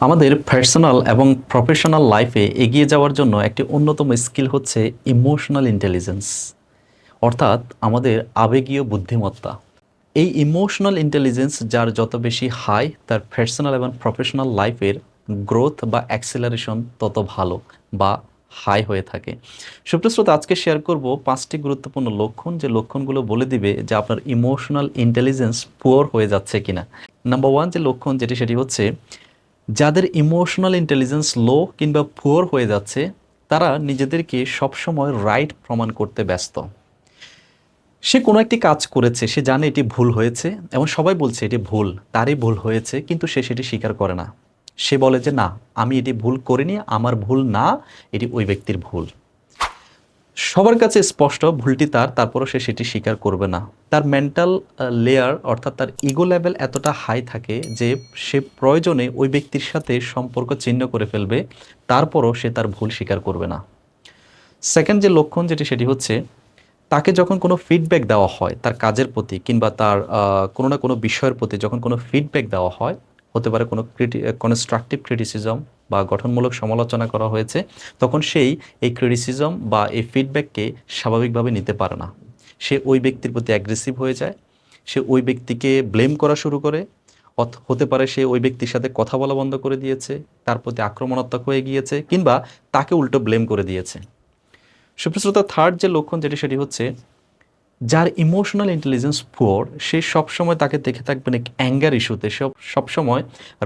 আমাদের পার্সোনাল এবং প্রফেশনাল লাইফে এগিয়ে যাওয়ার জন্য একটি অন্যতম স্কিল হচ্ছে ইমোশনাল ইন্টেলিজেন্স অর্থাৎ আমাদের আবেগীয় বুদ্ধিমত্তা। এই ইমোশনাল ইন্টেলিজেন্স যার যত বেশি হাই তার পার্সোনাল এবং প্রফেশনাল লাইফের গ্রোথ বা অ্যাক্সেলারেশন তত ভালো বা হাই হয়ে থাকে। সুপ্রস্রোত আজকে শেয়ার করব পাঁচটি গুরুত্বপূর্ণ লক্ষণ যে লক্ষণগুলো বলে দিবে যে আপনার ইমোশনাল ইন্টেলিজেন্স পুয়ার হয়ে যাচ্ছে কিনা। নাম্বার ওয়ান যে লক্ষণ, যেটি সেটি হচ্ছে যাদের ইমোশনাল ইন্টেলিজেন্স লো কিংবা পুয়ার হয়ে যাচ্ছে, তারা নিজেদেরকে সবসময় রাইট প্রমাণ করতে ব্যস্ত। সে কোনো একটি কাজ করেছে, সে জানে এটি ভুল হয়েছে, এবং সবাই বলছে এটি ভুল, তারই ভুল হয়েছে, কিন্তু সে সেটি স্বীকার করে না। সে বলে যে, না, আমি এটি ভুল করিনি, আমার ভুল না, এটি ওই ব্যক্তির ভুল। সবার কাছে স্পষ্ট ভুলটি তার, তারপরও সে সেটি স্বীকার করবে না। তার মেন্টাল লেয়ার অর্থাৎ তার ইগো লেভেল এতটা হাই থাকে যে সে প্রয়োজনে ওই ব্যক্তির সাথে সম্পর্ক চিহ্ন করে ফেলবে, তারপরও সে তার ভুল স্বীকার করবে না। সেকেন্ড যে লক্ষণ যেটি, সেটি হচ্ছে তাকে যখন কোনো ফিডব্যাক দেওয়া হয় তার কাজের প্রতি কিংবা তার কোনো না কোনো বিষয়ের প্রতি যখন কোনো ফিডব্যাক দেওয়া হয় হতে পারে কোনো ক্রিটি কনস্ট্রাকটিভ ক্রিটিসিজম বা গঠনমূলক সমালোচনা করা হয়েছে, তখন সেই এই ক্রিটিসিজম বা এই ফিডব্যাককে স্বাভাবিকভাবে নিতে পারে না। সে ওই ব্যক্তির প্রতি অ্যাগ্রেসিভ হয়ে যায়, সে ওই ব্যক্তিকে ব্লেম করা শুরু করে হতে পারে সে ওই ব্যক্তির সাথে কথা বলা বন্ধ করে দিয়েছে, তার প্রতি আক্রমণাত্মক হয়ে গিয়েছে, কিংবা তাকে উল্টো ব্লেম করে দিয়েছে। সুপ্রশ্রোতা থার্ড যে লক্ষণ যেটি, সেটি হচ্ছে যার ইমোশনাল ইন্টেলিজেন্স পুয়ার সে সবসময় তাকে দেখে থাকবেন এক অ্যাঙ্গার ইস্যুতে সব সবসময়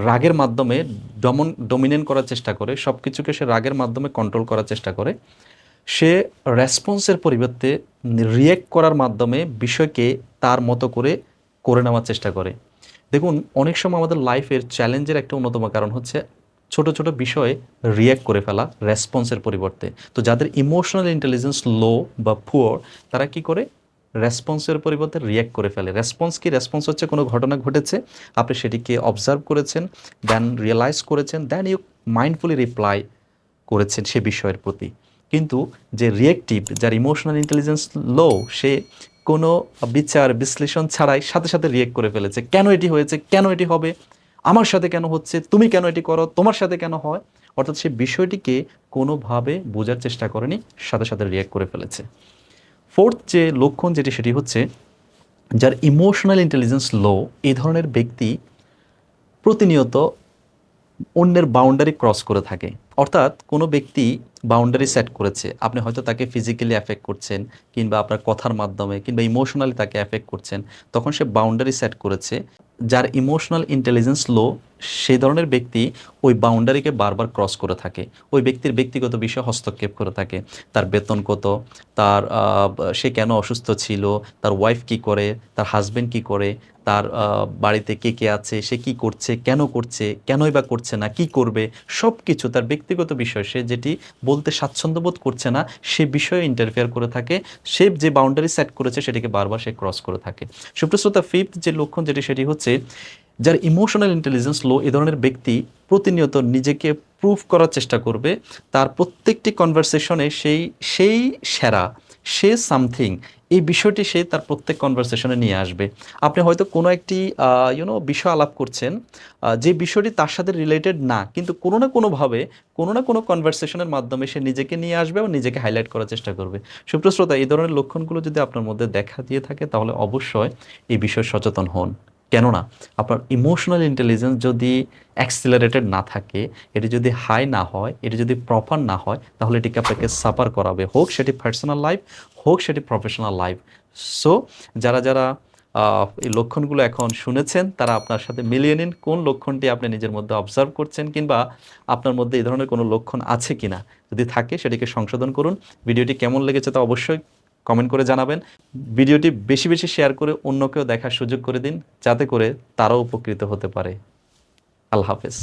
রাগের মাধ্যমে ডমন ডমিনেন্ট করার চেষ্টা করে সব কিছুকে সে রাগের মাধ্যমে কন্ট্রোল করার চেষ্টা করে। সে রেসপন্সের পরিবর্তে রিয়েক্ট করার মাধ্যমে বিষয়কে তার মতো করে করে নেওয়ার চেষ্টা করে। দেখুন, অনেক সময় আমাদের লাইফের চ্যালেঞ্জের একটা অন্যতম কারণ হচ্ছে ছোট ছোট বিষয়ে রিয়্যাক্ট করে ফেলা রেসপন্সের পরিবর্তে। তো যাদের ইমোশনাল ইন্টেলিজেন্স লো বা পুয়ার তারা কি করে? রেসপন্সের পরিবর্তে রিয়্যাক্ট করে ফেলে। রেসপন্স কি? রেসপন্স হচ্ছে কোনো ঘটনা ঘটেছে, আপনি সেটিকে অবজার্ভ করেছেন দেন রিয়েলাইজ করেছেন দেন ইউ মাইন্ডফুলি রিপ্লাই করেছেন সে বিষয়ের প্রতি। কিন্তু যে রিয়েক্টিভ যার ইমোশনাল ইন্টেলিজেন্স লো সে কোনো বিচার, বিশ্লেষণ ছাড়াই সাথে সাথে রিয়েক্ট করে ফেলেছে। কেন এটি হয়েছে? কেন এটি হবে? আমার সাথে কেন হচ্ছে? তুমি কেন এটি করো? তোমার সাথে কেন হয়? অর্থাৎ সে বিষয়টিকে কোনোভাবে বোঝার চেষ্টা করেনি, সাথে সাথে রিয়েক্ট করে ফেলেছে। ফোর্থ যে লক্ষণ যেটি, সেটি হচ্ছে যার ইমোশনাল ইন্টেলিজেন্স লো এই ধরনের ব্যক্তি প্রতিনিয়ত অন্যের বাউন্ডারি ক্রস করে থাকে। অর্থাৎ কোনো ব্যক্তি বাউন্ডারি সেট করেছে। আপনি হয়তো তাকে ফিজিক্যালি অ্যাফেক্ট করছেন কিংবা আপনার কথার মাধ্যমে কিংবা ইমোশনালি তাকে অ্যাফেক্ট করছেন, তখন সে বাউন্ডারি সেট করেছে, যার ইমোশনাল ইন্টেলিজেন্স লো সেই ধরনের ব্যক্তি ওই বাউন্ডারিকে বারবার ক্রস করে থাকে। ওই ব্যক্তির ব্যক্তিগত বিষয়ে হস্তক্ষেপ করে থাকে। তার বেতন কত? তার সে কেন অসুস্থ ছিল? তার ওয়াইফ কি করে? তার হাজবেন্ড কি করে? তার বাড়িতে কে কে আছে? সে কি করছে? কেন করছে? কেনই বা করছে না? কি করবে? সব কিছু তার ব্যক্তিগত বিষয়। সে যেটি বলতে স্বাচ্ছন্দ্য বোধ করছে না, সে বিষয়ে ইন্টারফেয়ার করে থাকে। সে যে বাউন্ডারি সেট করেছে, সেটিকে বারবার সে ক্রস করে থাকে। সুপ্রশ্রোতা ফিফথ যে লক্ষণ, যেটি সেটি হচ্ছে যার ইমোশনাল ইন্টেলিজেন্স লো এ ধরনের ব্যক্তি প্রতিনিয়ত নিজেকে প্রুভ করার চেষ্টা করবে। তার প্রত্যেকটি কনভারসেশনে সেই সেই সেরা, সে সামথিং এই বিষয়টি সে তার প্রত্যেক কনভারসেশনে নিয়ে আসবে। আপনি হয়তো কোনো একটি ইউনো বিষয় আলাপ করছেন যে বিষয়টি তার সাথে রিলেটেড না, কিন্তু কোনো না কোনোভাবে, কোনো না কোনো কনভারসেশনের মাধ্যমে সে নিজেকে নিয়ে আসবে এবং নিজেকে হাইলাইট করার চেষ্টা করবে। সুপ্রশ্রোতা এই ধরনের লক্ষণগুলো যদি আপনার মধ্যে দেখা দিয়ে থাকে, তাহলে অবশ্যই এই বিষয়ে সচেতন হন। কেননা আপনার ইমোশনাল ইন্টেলিজেন্স যদি অ্যাক্সিলারেটেড না থাকে, এটি যদি হাই না হয়, এটি যদি প্রপার না হয়, তাহলে এটিকে আপনাকে সাফার করাবে। হোক সেটি পার্সোনাল লাইফ হোক সেটি প্রফেশনাল লাইফ সো যারা যারা এই লক্ষণগুলো এখন শুনেছেন, তারা আপনার সাথে মিলিয়ে নিন কোন লক্ষণটি আপনি নিজের মধ্যে অবজার্ভ করছেন কিংবা আপনার মধ্যে এই ধরনের কোনো লক্ষণ আছে কিনা। যদি থাকে সেটিকে সংশোধন করুন। ভিডিওটি কেমন লেগেছে তা অবশ্যই কমেন্ট করে জানাবেন। ভিডিওটি বেশি বেশি শেয়ার করে অন্যকেও দেখার সুযোগ করে দিন, যাতে করে তারাও উপকৃত হতে পারে। আল্লাহ হাফেজ।